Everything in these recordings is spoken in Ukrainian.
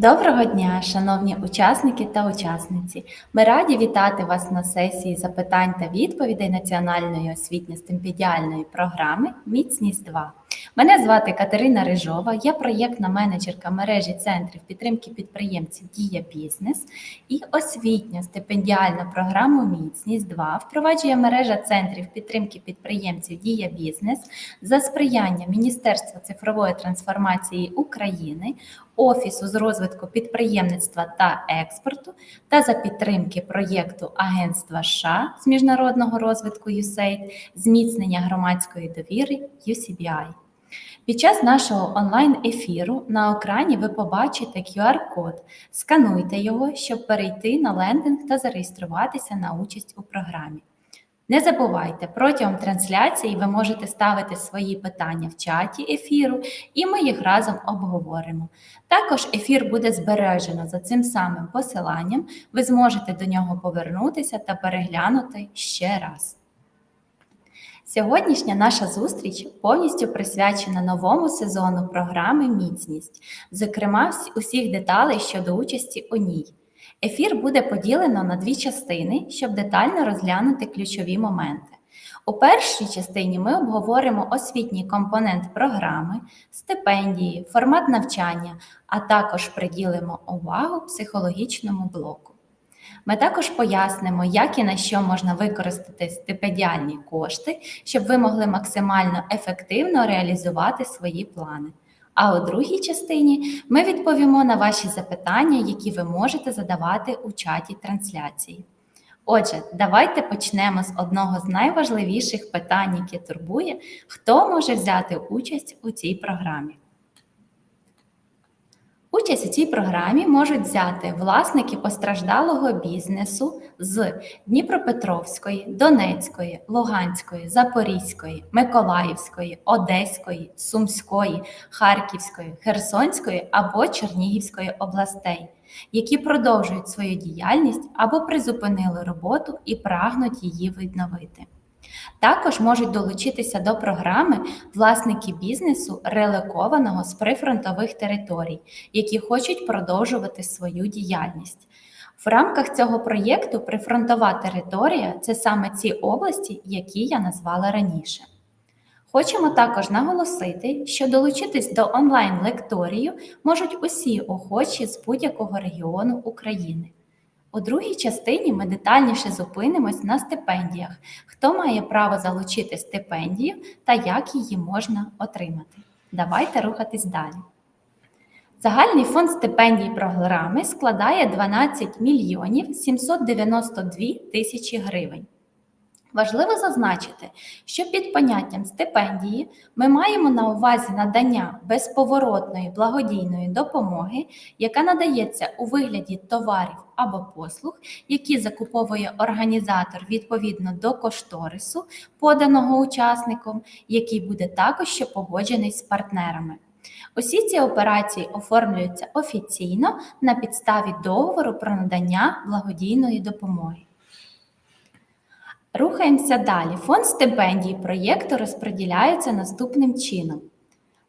Доброго дня, шановні учасники та учасниці. Ми раді вітати вас на сесії запитань та відповідей Національної освітньо-стипендіальної програми Міцність 2. Мене звати Катерина Рижова, я проєктна менеджерка мережі центрів підтримки підприємців Дія Бізнес і освітньо стипендіальну програму Міцність 2 впроваджує мережа центрів підтримки підприємців Дія Бізнес за сприяння Міністерства цифрової трансформації України, Офісу з розвитку підприємництва та експорту та за підтримки проєкту Агентства США з міжнародного розвитку USAID, зміцнення громадської довіри UCBI. Під час нашого онлайн-ефіру на екрані ви побачите QR-код. Скануйте його, щоб перейти на лендинг та зареєструватися на участь у програмі. Не забувайте, протягом трансляції ви можете ставити свої питання в чаті ефіру, і ми їх разом обговоримо. Також ефір буде збережено за цим самим посиланням. Ви зможете до нього повернутися та переглянути ще раз. Сьогоднішня наша зустріч повністю присвячена новому сезону програми Міцність, зокрема, усіх деталей щодо участі у ній. Ефір буде поділено на дві частини, щоб детально розглянути ключові моменти. У першій частині ми обговоримо освітній компонент програми, стипендії, формат навчання, а також приділимо увагу психологічному блоку. Ми також пояснимо, як і на що можна використати стипендіальні кошти, щоб ви могли максимально ефективно реалізувати свої плани. А у другій частині ми відповімо на ваші запитання, які ви можете задавати у чаті трансляції. Отже, давайте почнемо з одного з найважливіших питань, яке турбує, хто може взяти участь у цій програмі. Участь у цій програмі можуть взяти власники постраждалого бізнесу з Дніпропетровської, Донецької, Луганської, Запорізької, Миколаївської, Одеської, Сумської, Харківської, Херсонської або Чернігівської областей, які продовжують свою діяльність або призупинили роботу і прагнуть її відновити. Також можуть долучитися до програми власники бізнесу, релокованого з прифронтових територій, які хочуть продовжувати свою діяльність. В рамках цього проєкту прифронтова територія це саме ці області, які я назвала раніше. Хочемо також наголосити, що долучитись до онлайн-лекторію можуть усі охочі з будь-якого регіону України. У другій частині ми детальніше зупинимось на стипендіях, хто має право залучити стипендію та як її можна отримати. Давайте рухатись далі. Загальний фонд стипендій програми складає 12 мільйонів 792 тисячі гривень. Важливо зазначити, що під поняттям стипендії ми маємо на увазі надання безповоротної благодійної допомоги, яка надається у вигляді товарів або послуг, які закуповує організатор відповідно до кошторису, поданого учасником, який буде також ще погоджений з партнерами. Усі ці операції оформлюються офіційно на підставі договору про надання благодійної допомоги. Рухаємося далі. Фонд стипендій проєкту розподіляється наступним чином: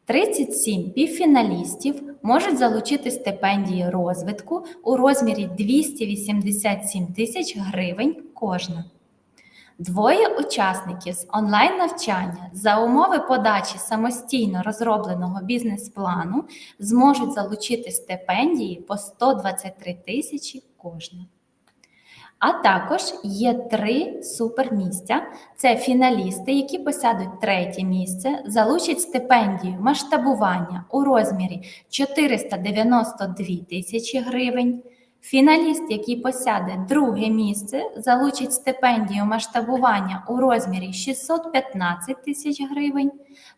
37 півфіналістів можуть залучити стипендії розвитку у розмірі 287 тисяч гривень кожна. Двоє учасників з онлайн-навчання за умови подачі самостійно розробленого бізнес-плану зможуть залучити стипендії по 123 тисячі кожна. А також є три супермісця. Це фіналісти, які посядуть третє місце, залучать стипендію масштабування у розмірі 492 тисячі гривень. Фіналіст, який посяде друге місце, залучить стипендію масштабування у розмірі 615 тисяч гривень.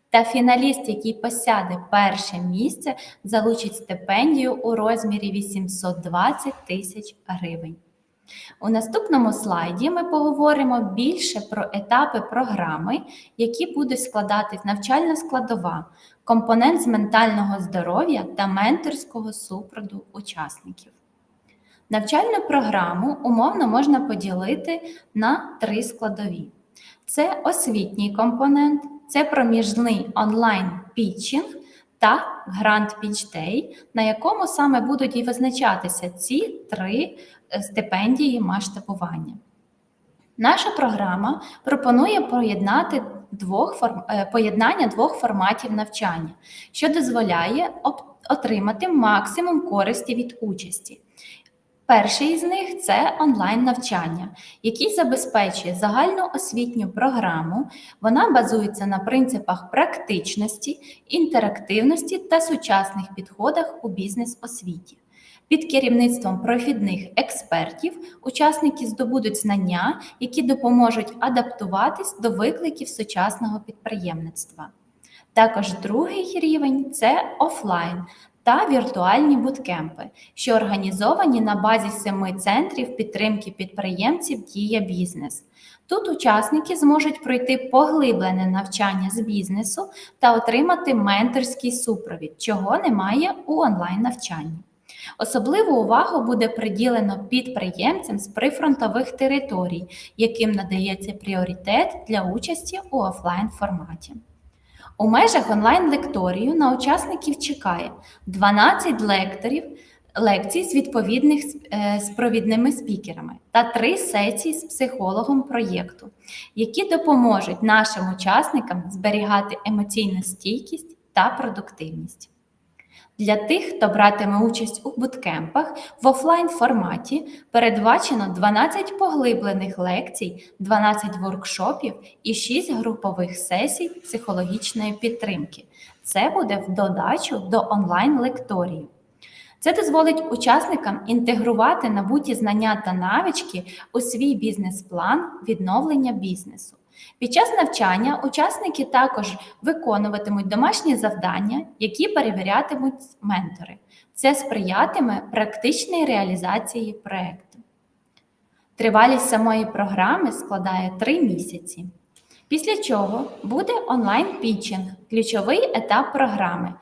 Та фіналіст, який посяде перше місце, залучить стипендію у розмірі 820 тисяч гривень. У наступному слайді ми поговоримо більше про етапи програми, які будуть складати навчальна складова, компонент з ментального здоров'я та менторського супроводу учасників. Навчальну програму умовно можна поділити на три складові: це освітній компонент, це проміжний онлайн-пітчинг та Pitch Day, на якому саме будуть і визначатися ці три е, стипендії масштабування. Наша програма пропонує поєднати двох форм... е, поєднання двох форматів навчання, що дозволяє отримати максимум користі від участі. Перший із них це онлайн-навчання, який забезпечує загальну освітню програму. Вона базується на принципах практичності, інтерактивності та сучасних підходах у бізнес-освіті. Під керівництвом прохідних експертів учасники здобудуть знання, які допоможуть адаптуватись до викликів сучасного підприємництва. Також другий рівень це офлайн та віртуальні буткемпи, що організовані на базі семи центрів підтримки підприємців Дія бізнес. Тут учасники зможуть пройти поглиблене навчання з бізнесу та отримати менторський супровід, чого немає у онлайн навчанні. Особливу увагу буде приділено підприємцям з прифронтових територій, яким надається пріоритет для участі у офлайн форматі. У межах онлайн-лекторію на учасників чекає 12 лекторів, лекцій з відповідних е, з провідними спікерами та три сесії з психологом проєкту, які допоможуть нашим учасникам зберігати емоційну стійкість та продуктивність. Для тих, хто братиме участь у буткемпах в офлайн форматі, передбачено 12 поглиблених лекцій, 12 воркшопів і 6 групових сесій психологічної підтримки. Це буде в додачу до онлайн лекторії. Це дозволить учасникам інтегрувати набуті знання та навички у свій бізнес-план відновлення бізнесу. Під час навчання учасники також виконуватимуть домашні завдання, які перевірятимуть ментори. Це сприятиме практичній реалізації проєкту. Тривалість самої програми складає 3 місяці. Після чого буде онлайн-пітчинг, ключовий етап програми.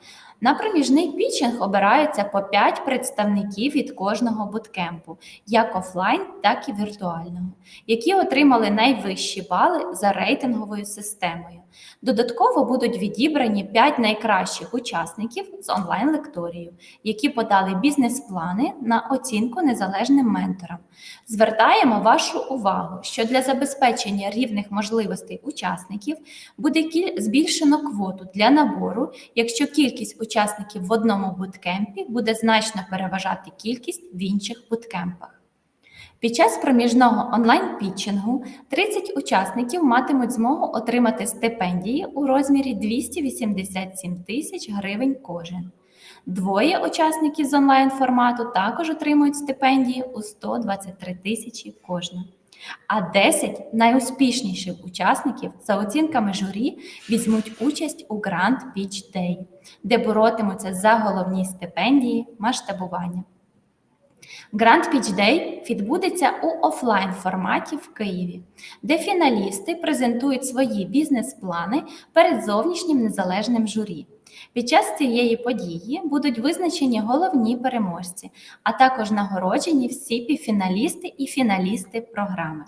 На проміжний пітчинг обираються по 5 представників від кожного буткемпу, як офлайн, так і віртуального, які отримали найвищі бали за рейтинговою системою. Додатково будуть відібрані 5 найкращих учасників з онлайн-лекторією, які подали бізнес-плани на оцінку незалежним менторам. Звертаємо вашу увагу, що для забезпечення рівних можливостей учасників буде збільшено квоту для набору, якщо кількість учасників в одному буткемпі буде значно переважати кількість в інших буткемпах. Під час проміжного онлайн-пітчингу 30 учасників матимуть змогу отримати стипендії у розмірі 287 тисяч гривень кожен. Двоє учасників з онлайн-формату також отримують стипендії у 123 тисячі кожна. А 10 найуспішніших учасників за оцінками журі візьмуть участь у Grand Pitch Day, де боротимуться за головні стипендії масштабування. Grand Pitch Day відбудеться у офлайн форматі в Києві, де фіналісти презентують свої бізнес-плани перед зовнішнім незалежним журі. Під час цієї події будуть визначені головні переможці, а також нагороджені всі півфіналісти і фіналісти програми.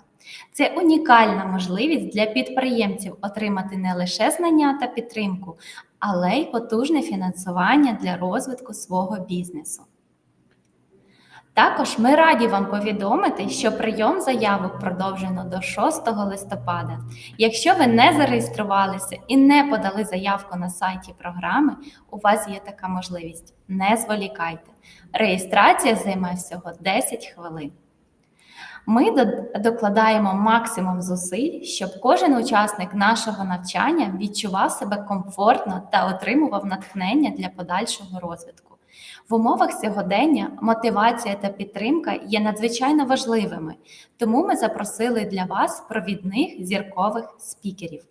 Це унікальна можливість для підприємців отримати не лише знання та підтримку, але й потужне фінансування для розвитку свого бізнесу. Також ми раді вам повідомити, що прийом заявок продовжено до 6 листопада. Якщо ви не зареєструвалися і не подали заявку на сайті програми, у вас є така можливість. Не зволікайте. Реєстрація займе всього 10 хвилин. Ми докладаємо максимум зусиль, щоб кожен учасник нашого навчання відчував себе комфортно та отримував натхнення для подальшого розвитку. В умовах сьогодення мотивація та підтримка є надзвичайно важливими, тому ми запросили для вас провідних зіркових спікерів.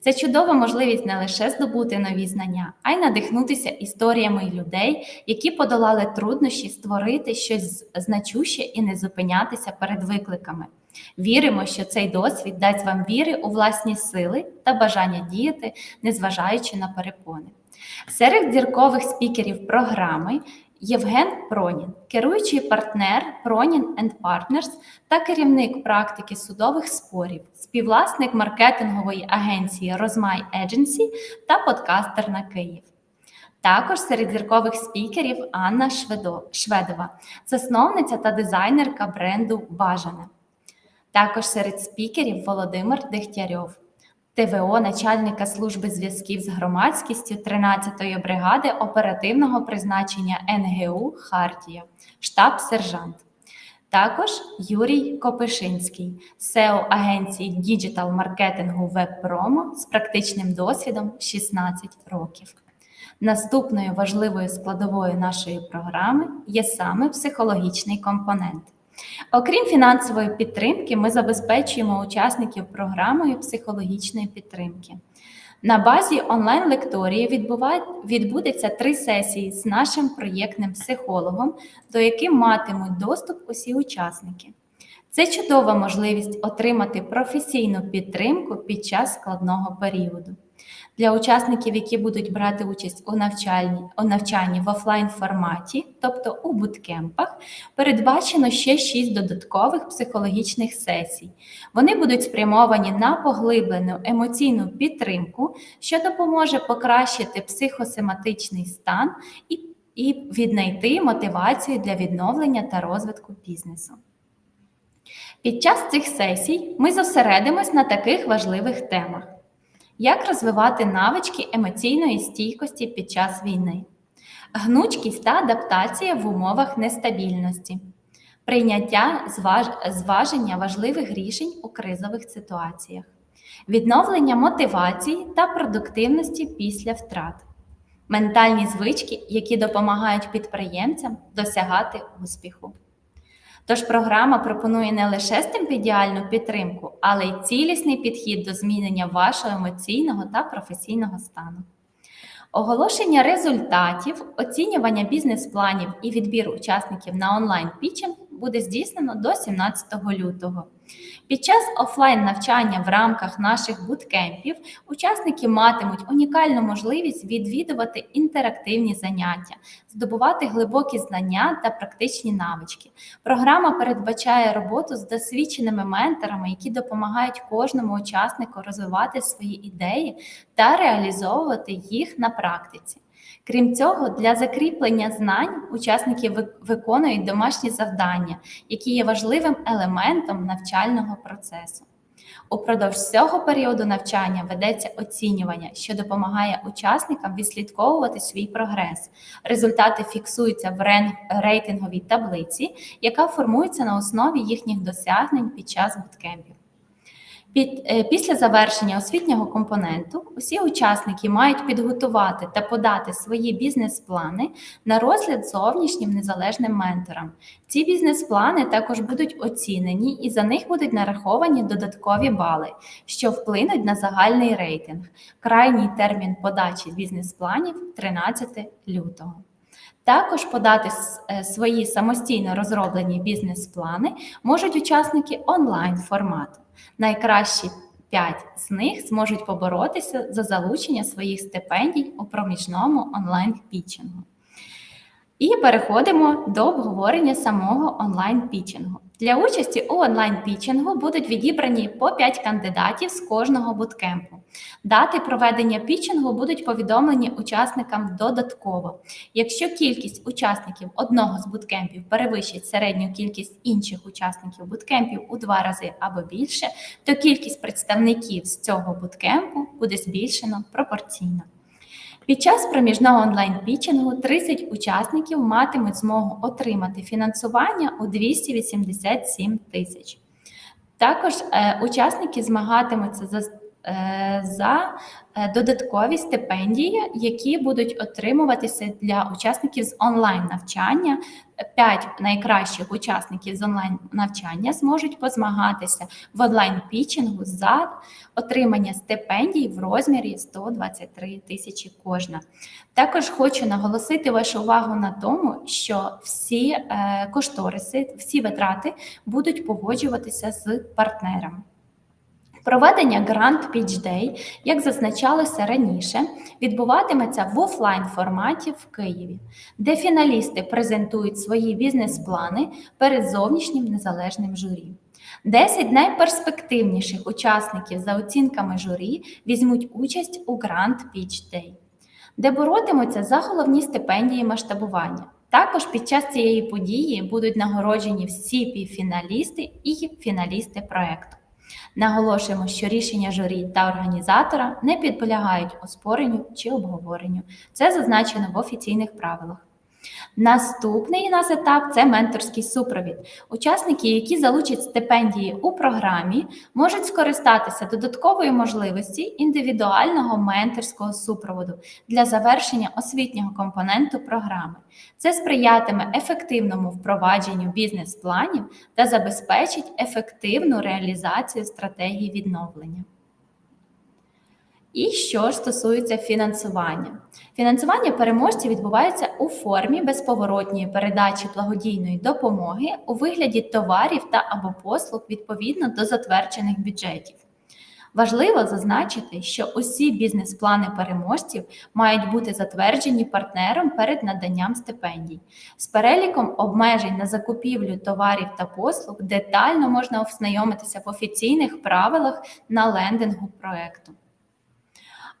Це чудова можливість не лише здобути нові знання, а й надихнутися історіями людей, які подолали труднощі створити щось значуще і не зупинятися перед викликами. Віримо, що цей досвід дасть вам віри у власні сили та бажання діяти, незважаючи на перепони. Серед зіркових спікерів програми Євген Пронін, керуючий партнер Пронін Partners та керівник практики судових спорів, співвласник маркетингової агенції Розмай Agency та подкастер на Київ. Також серед зіркових спікерів Анна Шведова, засновниця та дизайнерка бренду Бажане. Також серед спікерів Володимир Дегтярьов, ТВО начальника служби зв'язків з громадськістю 13-ї бригади оперативного призначення НГУ Хартія, штаб-сержант. Також Юрій Копишинський, SEO агенції діджитал маркетингу Веб-Промо з практичним досвідом 16 років. Наступною важливою складовою нашої програми є саме психологічний компонент. Окрім фінансової підтримки, ми забезпечуємо учасників програмою психологічної підтримки. На базі онлайн-лекторії відбудеться три сесії з нашим проєктним психологом, до яких матимуть доступ усі учасники. Це чудова можливість отримати професійну підтримку під час складного періоду. Для учасників, які будуть брати участь у навчанні, у навчанні в офлайн форматі, тобто у буткемпах, передбачено ще 6 додаткових психологічних сесій. Вони будуть спрямовані на поглиблену емоційну підтримку, що допоможе покращити психосоматичний стан і, і віднайти мотивацію для відновлення та розвитку бізнесу. Під час цих сесій ми зосередимось на таких важливих темах. Як розвивати навички емоційної стійкості під час війни, гнучкість та адаптація в умовах нестабільності, прийняття зваж- зваження важливих рішень у кризових ситуаціях, відновлення мотивації та продуктивності після втрат, ментальні звички, які допомагають підприємцям досягати успіху. Тож програма пропонує не лише стипендіальну підтримку, але й цілісний підхід до змінення вашого емоційного та професійного стану. Оголошення результатів, оцінювання бізнес-планів і відбір учасників на онлайн-пічинг буде здійснено до 17 лютого. Під час офлайн навчання в рамках наших буткемпів учасники матимуть унікальну можливість відвідувати інтерактивні заняття, здобувати глибокі знання та практичні навички. Програма передбачає роботу з досвідченими менторами, які допомагають кожному учаснику розвивати свої ідеї та реалізовувати їх на практиці. Крім цього, для закріплення знань учасники виконують домашні завдання, які є важливим елементом навчального процесу. Упродовж всього періоду навчання ведеться оцінювання, що допомагає учасникам відслідковувати свій прогрес. Результати фіксуються в рейтинговій таблиці, яка формується на основі їхніх досягнень під час буткемпів. Е, після завершення освітнього компоненту усі учасники мають підготувати та подати свої бізнес-плани на розгляд зовнішнім незалежним менторам. Ці бізнес-плани також будуть оцінені і за них будуть нараховані додаткові бали, що вплинуть на загальний рейтинг. Крайній термін подачі бізнес-планів 13 лютого. Також подати е, свої самостійно розроблені бізнес-плани можуть учасники онлайн формату. Найкращі 5 з них зможуть поборотися за залучення своїх стипендій у проміжному онлайн-пітчингу. І переходимо до обговорення самого онлайн-пітчингу. Для участі у онлайн-пітчингу будуть відібрані по 5 кандидатів з кожного буткемпу. Дати проведення пітчингу будуть повідомлені учасникам додатково. Якщо кількість учасників одного з буткемпів перевищить середню кількість інших учасників буткемпів у два рази або більше, то кількість представників з цього буткемпу буде збільшено пропорційно. Під час проміжного онлайн-пічингу 30 учасників матимуть змогу отримати фінансування у 287 тисяч. Також е, учасники змагатимуться за, за е, додаткові стипендії, які будуть отримуватися для учасників з онлайн навчання. П'ять найкращих учасників з онлайн навчання зможуть позмагатися в онлайн пітчингу за отримання стипендій в розмірі 123 тисячі кожна. Також хочу наголосити вашу увагу на тому, що всі е, кошториси, всі витрати будуть погоджуватися з партнерами. Проведення Grand Pitch Day, як зазначалося раніше, відбуватиметься в офлайн форматі в Києві, де фіналісти презентують свої бізнес-плани перед зовнішнім незалежним журі. 10 найперспективніших учасників за оцінками журі візьмуть участь у Grand Pitch Day. де боротимуться за головні стипендії масштабування. Також під час цієї події будуть нагороджені всі півфіналісти і фіналісти проекту. Наголошуємо, що рішення журі та організатора не підполягають оспоренню чи обговоренню. Це зазначено в офіційних правилах. Наступний у нас етап це менторський супровід. Учасники, які залучать стипендії у програмі, можуть скористатися додатковою можливості індивідуального менторського супроводу для завершення освітнього компоненту програми. Це сприятиме ефективному впровадженню бізнес-планів та забезпечить ефективну реалізацію стратегії відновлення. І що ж стосується фінансування, фінансування переможців відбувається у формі безповоротньої передачі благодійної допомоги у вигляді товарів та або послуг відповідно до затверджених бюджетів. Важливо зазначити, що усі бізнес-плани переможців мають бути затверджені партнером перед наданням стипендій. З переліком обмежень на закупівлю товарів та послуг детально можна ознайомитися в офіційних правилах на лендингу проекту.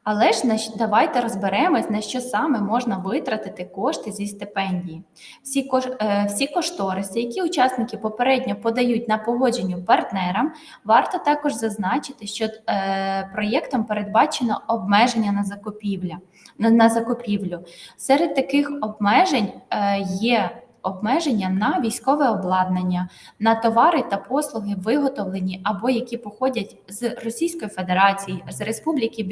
Але ж давайте розберемось, на що саме можна витратити кошти зі стипендії. Всі кош, е, всі кошториси, які учасники попередньо подають на погодженню партнерам, варто також зазначити, що е, проєктом передбачено обмеження на закупівля, на закупівлю. Серед таких обмежень е, є обмеження на військове обладнання, на товари та послуги, виготовлені або які походять з Російської Федерації, з Республіки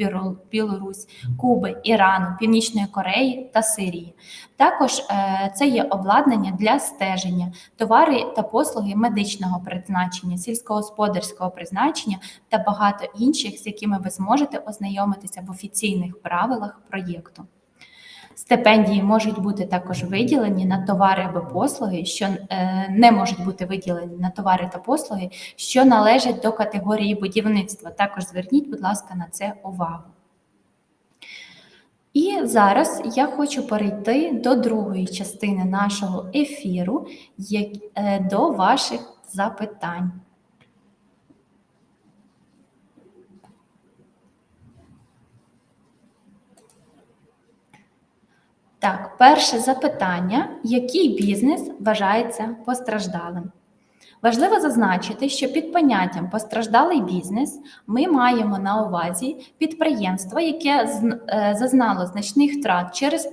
Білорусь, Куби, Ірану, Північної Кореї та Сирії. Також е, це є обладнання для стеження, товари та послуги медичного призначення, сільськогосподарського призначення та багато інших, з якими ви зможете ознайомитися в офіційних правилах проєкту. Стипендії можуть бути також виділені на товари або послуги, що е, не можуть бути виділені на товари та послуги, що належать до категорії будівництва. Також зверніть, будь ласка, на це увагу. І зараз я хочу перейти до другої частини нашого ефіру е, до ваших запитань. Так, перше запитання: який бізнес вважається постраждалим? Важливо зазначити, що під поняттям постраждалий бізнес ми маємо на увазі підприємство, яке е, зазнало значних втрат через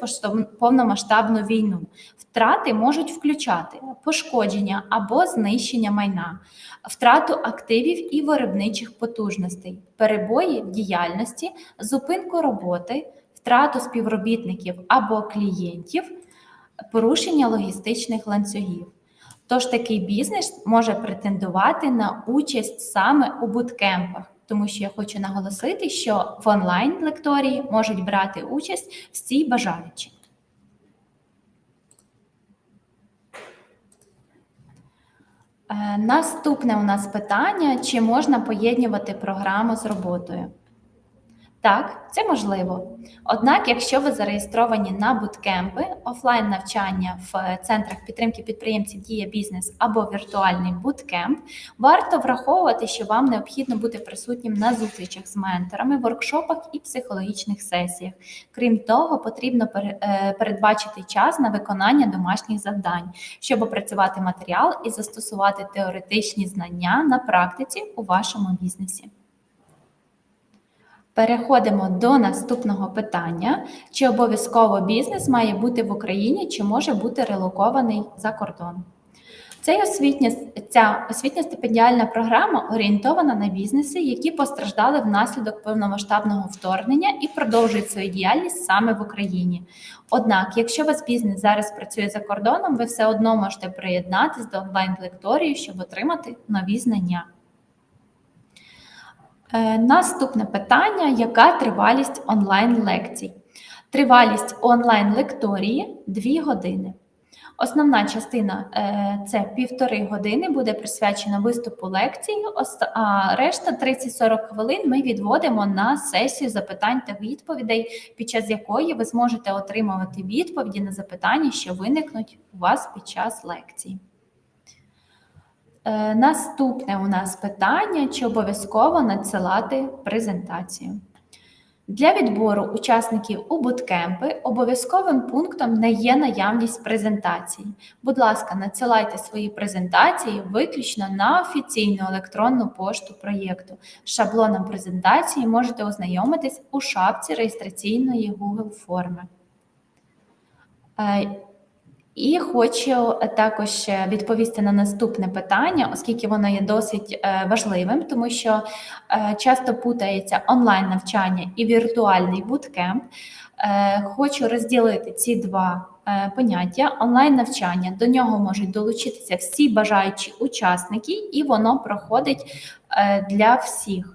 повномасштабну війну. Втрати можуть включати пошкодження або знищення майна, втрату активів і виробничих потужностей, перебої в діяльності, зупинку роботи втрату співробітників або клієнтів, порушення логістичних ланцюгів. Тож такий бізнес може претендувати на участь саме у буткемпах, тому що я хочу наголосити, що в онлайн-лекторії можуть брати участь всі бажаючі. Е, наступне у нас питання: чи можна поєднувати програму з роботою? Так, це можливо. Однак, якщо ви зареєстровані на буткемпи, офлайн навчання в центрах підтримки підприємців Дія бізнес або віртуальний буткемп, варто враховувати, що вам необхідно бути присутнім на зустрічах з менторами, воркшопах і психологічних сесіях. Крім того, потрібно е, передбачити час на виконання домашніх завдань, щоб опрацювати матеріал і застосувати теоретичні знання на практиці у вашому бізнесі. Переходимо до наступного питання: чи обов'язково бізнес має бути в Україні, чи може бути релокований за кордон? Ця освітня, ця освітня стипендіальна програма орієнтована на бізнеси, які постраждали внаслідок повномасштабного вторгнення і продовжують свою діяльність саме в Україні. Однак, якщо у вас бізнес зараз працює за кордоном, ви все одно можете приєднатись до онлайн-лекторії, щоб отримати нові знання. Е, наступне питання: яка тривалість онлайн-лекцій? Тривалість онлайн-лекторії 2 години. Основна частина е, це півтори години, буде присвячена виступу лекції, а решта 30-40 хвилин ми відводимо на сесію запитань та відповідей, під час якої ви зможете отримувати відповіді на запитання, що виникнуть у вас під час лекції. Е, наступне у нас питання: чи обов'язково надсилати презентацію? Для відбору учасників у буткемпи обов'язковим пунктом не є наявність презентації. Будь ласка, надсилайте свої презентації виключно на офіційну електронну пошту проєкту. Шаблоном презентації можете ознайомитись у шапці реєстраційної Google форми. Е, І хочу також відповісти на наступне питання, оскільки воно є досить е, важливим, тому що е, часто путається онлайн навчання і віртуальний буткемп. Е, Хочу розділити ці два е, поняття. Онлайн навчання до нього можуть долучитися всі бажаючі учасники, і воно проходить е, для всіх.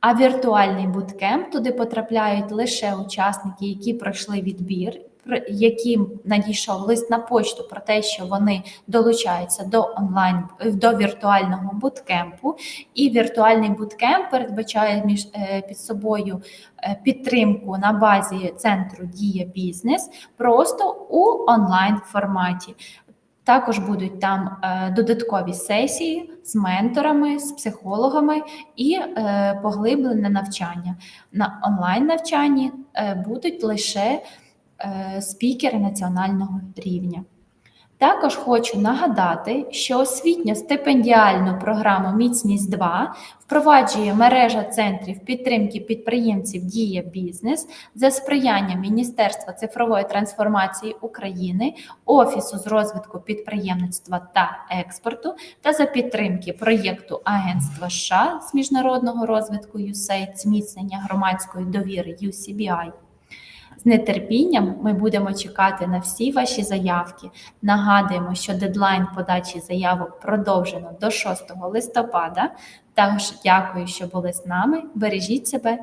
А віртуальний буткемп туди потрапляють лише учасники, які пройшли відбір, яким надійшов лист на почту про те, що вони долучаються до онлайн до віртуального буткемпу. І віртуальний буткемп передбачає між е, під собою е, підтримку на базі центру Дія Бізнес просто у онлайн форматі. Також будуть там е, додаткові сесії з менторами, з психологами і поглиблене навчання. На онлайн навчанні будуть лише спікери національного рівня. Також хочу нагадати, що освітньо-стипендіальну програму Міцність 2 впроваджує мережа центрів підтримки підприємців Дія Бізнес за сприяння Міністерства цифрової трансформації України, Офісу з розвитку підприємництва та експорту та за підтримки проєкту Агентства США з міжнародного розвитку USAID зміцнення громадської довіри UCBI. З нетерпінням ми будемо чекати на всі ваші заявки. Нагадуємо, що дедлайн подачі заявок продовжено до 6 листопада. Також дякую, що були з нами. Бережіть себе